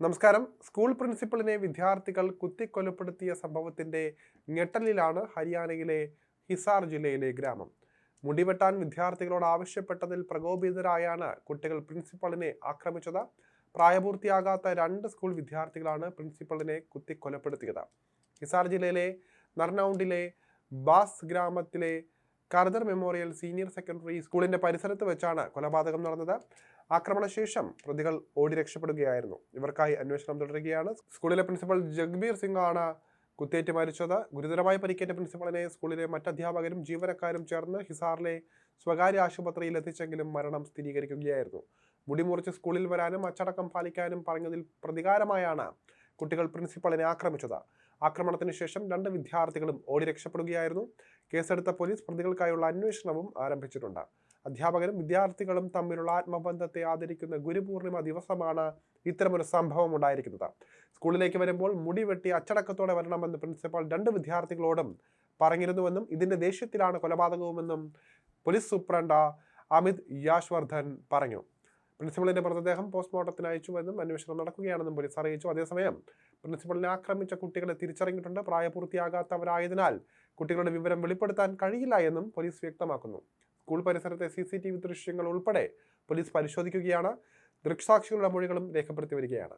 നമസ്കാരം. സ്കൂൾ പ്രിൻസിപ്പളിനെ വിദ്യാർത്ഥികൾ കുത്തിക്കൊലപ്പെടുത്തിയ സംഭവത്തിന്റെ ഞെട്ടലിലാണ് ഹരിയാനയിലെ ഹിസാർ ജില്ലയിലെ ഗ്രാമം. മുടിവെട്ടാൻ വിദ്യാർത്ഥികളോട് ആവശ്യപ്പെട്ടതിൽ പ്രകോപിതരായാണ് കുട്ടികൾ പ്രിൻസിപ്പളിനെ ആക്രമിച്ചത്. പ്രായപൂർത്തിയാകാത്ത രണ്ട് സ്കൂൾ വിദ്യാർത്ഥികളാണ് പ്രിൻസിപ്പളിനെ കുത്തിക്കൊലപ്പെടുത്തിയത്. ഹിസാർ ജില്ലയിലെ നർനൌണ്ടിലെ ബാസ് ഗ്രാമത്തിലെ കർദർ മെമ്മോറിയൽ സീനിയർ സെക്കൻഡറി സ്കൂളിന്റെ പരിസരത്ത് വെച്ചാണ് കൊലപാതകം നടന്നത്. ആക്രമണശേഷം പ്രതികൾ ഓടി രക്ഷപ്പെടുകയായിരുന്നു. ഇവർക്കായി അന്വേഷണം തുടരുകയാണ്. സ്കൂളിലെ പ്രിൻസിപ്പൽ ജഗ്ബീർ സിംഗ് ആണ് കുത്തേറ്റ് മരിച്ചത്. ഗുരുതരമായി പരിക്കേറ്റ പ്രിൻസിപ്പളിനെ സ്കൂളിലെ മറ്റധ്യാപകരും ജീവനക്കാരും ചേർന്ന് ഹിസാറിലെ സ്വകാര്യ ആശുപത്രിയിൽ എത്തിച്ചെങ്കിലും മരണം സ്ഥിരീകരിക്കുകയായിരുന്നു. മുടിമുറിച്ച് സ്കൂളിൽ വരാനും അച്ചടക്കം പാലിക്കാനും പറഞ്ഞതിൽ പ്രതികാരമായാണ് കുട്ടികൾ പ്രിൻസിപ്പളിനെ ആക്രമിച്ചത്. ആക്രമണത്തിന് ശേഷം രണ്ട് വിദ്യാർത്ഥികളും ഓടി രക്ഷപ്പെടുകയായിരുന്നു. കേസെടുത്ത പോലീസ് പ്രതികൾക്കായുള്ള അന്വേഷണവും ആരംഭിച്ചിട്ടുണ്ട്. അധ്യാപകരും വിദ്യാർത്ഥികളും തമ്മിലുള്ള ആത്മബന്ധത്തെ ആദരിക്കുന്ന ഗുരുപൂർണിമ ദിവസമാണ് ഇത്തരമൊരു സംഭവം ഉണ്ടായിരിക്കുന്നത്. സ്കൂളിലേക്ക് വരുമ്പോൾ മുടി വെട്ടി അച്ചടക്കത്തോടെ വരണമെന്ന് പ്രിൻസിപ്പൽ രണ്ട് വിദ്യാർത്ഥികളോടും പറഞ്ഞിരുന്നുവെന്നും ഇതിന്റെ ദേഷ്യത്തിലാണ് കൊലപാതകവുമെന്നും പോലീസ് സൂപ്രണ്ട് അമിത് യാഷ്വർദ്ധൻ പറഞ്ഞു. പ്രിൻസിപ്പളിന്റെ മൃതദേഹം പോസ്റ്റ്മോർട്ടത്തിന് അയച്ചുവെന്നും അന്വേഷണം നടക്കുകയാണെന്നും പോലീസ് അറിയിച്ചു. അതേസമയം പ്രിൻസിപ്പലിനെ ആക്രമിച്ച കുട്ടികളെ തിരിച്ചറിഞ്ഞിട്ടുണ്ട്. പ്രായപൂർത്തിയാകാത്തവരായതിനാൽ കുട്ടികളുടെ വിവരം വെളിപ്പെടുത്താൻ കഴിയില്ല എന്നും പോലീസ് വ്യക്തമാക്കുന്നു. സ്കൂൾ പരിസരത്തെ സി സി ടി വി ദൃശ്യങ്ങൾ ഉൾപ്പെടെ പോലീസ് പരിശോധിക്കുകയാണ്. ദൃക്സാക്ഷികളുടെ മൊഴികളും രേഖപ്പെടുത്തി വരികയാണ്.